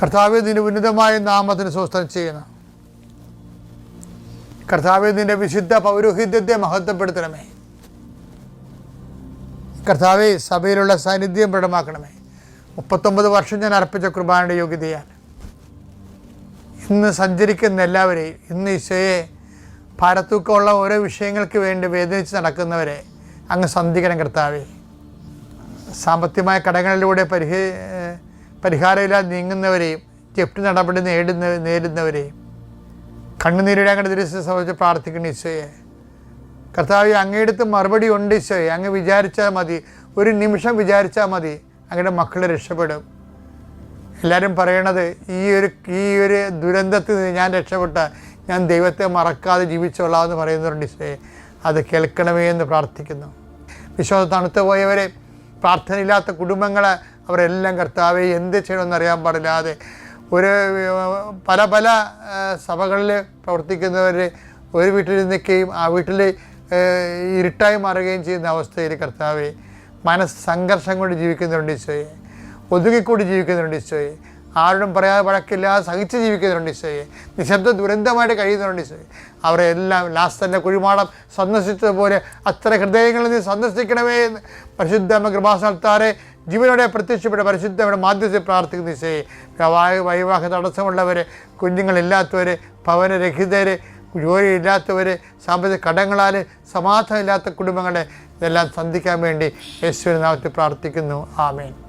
കർത്താവ് നിന്റെ ഉന്നതമായ നാമത്തിന് സ്വസ്ഥം ചെയ്യുന്നു. കർത്താവ് നിന്റെ വിശുദ്ധ പൗരോഹിത്യത്തെ മഹത്വപ്പെടുത്തണമേ. കർത്താവെ സഭയിലുള്ള സാന്നിധ്യം പ്രകടമാക്കണമേ. മുപ്പത്തൊമ്പത് വർഷം ഞാൻ അർപ്പിച്ച കുർബാനയുടെ യോഗ്യതയാണ് ഇന്ന് സഞ്ചരിക്കുന്ന എല്ലാവരെയും ഇന്ന് ഈശോയെ ഭാരത്തൂക്കമുള്ള ഓരോ വിഷയങ്ങൾക്ക് വേണ്ടി വേദനിച്ച് നടക്കുന്നവരെ അങ്ങ് സന്ധിക്കണം കർത്താവേ. സാമ്പത്തികമായ കടങ്ങളിലൂടെ പരിഹ പരിഹാരമില്ലാതെ നീങ്ങുന്നവരെയും ജപ്തി നടപടി നേടുന്ന നേരിടുന്നവരെയും കണ്ണുനീരുടെ അങ്ങയുടെ ദൃശ്യം സംബന്ധിച്ച് പ്രാർത്ഥിക്കണം ഈശോയെ. കർത്താവ് അങ്ങയെടുത്ത് മറുപടി ഉണ്ട് ഈശോയെ. അങ്ങ് വിചാരിച്ചാൽ മതി. ഒരു നിമിഷം വിചാരിച്ചാൽ മതി. അങ്ങയുടെ മക്കൾ രക്ഷപ്പെടും. എല്ലാവരും പറയണത് ഈ ഒരു ഈ ഒരു ദുരന്തത്തിൽ നിന്ന് ഞാൻ രക്ഷപ്പെട്ട ഞാൻ ദൈവത്തെ മറക്കാതെ ജീവിച്ചോളാം എന്ന് പറയുന്നുണ്ട് ഈശോയെ. അത് കേൾക്കണമേ എന്ന് പ്രാർത്ഥിക്കുന്നു. വിശ്വാസം തണുത്തു പോയവരെ പ്രാർത്ഥനയില്ലാത്ത കുടുംബങ്ങൾ അവരെല്ലാം കർത്താവെ എന്ത് ചെയ്യണമെന്ന് അറിയാൻ പാടില്ലാതെ ഒരു പല പല സഭകളിൽ പ്രവർത്തിക്കുന്നവർ ഒരു വീട്ടിൽ നിൽക്കുകയും ആ വീട്ടിൽ ഇരുട്ടായി മാറുകയും ചെയ്യുന്ന അവസ്ഥയിൽ കർത്താവെ മനസ്സ് സംഘർഷം കൊണ്ട് ജീവിക്കുന്നുണ്ട് ഈശോയെ. ഒതുങ്ങിക്കൂടി ജീവിക്കുന്നുണ്ട് ഈശോയെ. ആരോടും പറയാതെ വഴക്കില്ലാതെ സഹിച്ച് ജീവിക്കുന്നുണ്ട് ഈശോയെ. നിശബ്ദ ദുരന്തമായിട്ട് കഴിയുന്നുണ്ട് ഈശോയെ. അവരെ എല്ലാം ലാസ്റ്റന്റെ കുഴിമാടം സന്ദർശിച്ചതുപോലെ അത്ര ഹൃദയങ്ങളിൽ നീ സന്ദർശിക്കണമേ എന്ന് പരിശുദ്ധ കൃപാസ്ഥാനത്താരെ ജീവനോടെ പ്രത്യക്ഷപ്പെട്ട പരിശുദ്ധയുടെ മാധ്യത്തിൽ പ്രാർത്ഥിക്കുന്ന ഈശോയെ വൈവാഹ തടസ്സമുള്ളവർ കുഞ്ഞുങ്ങളില്ലാത്തവർ ഭവനരഹിതർ ജോലിയില്ലാത്തവർ സാമ്പത്തിക കടങ്ങളാൽ സമാധാനമില്ലാത്ത കുടുംബങ്ങളെ ഇതെല്ലാം സന്ധിക്കാൻ വേണ്ടി യേശുവിനെ നാമത്തിൽ പ്രാർത്ഥിക്കുന്നു. ആമേൻ.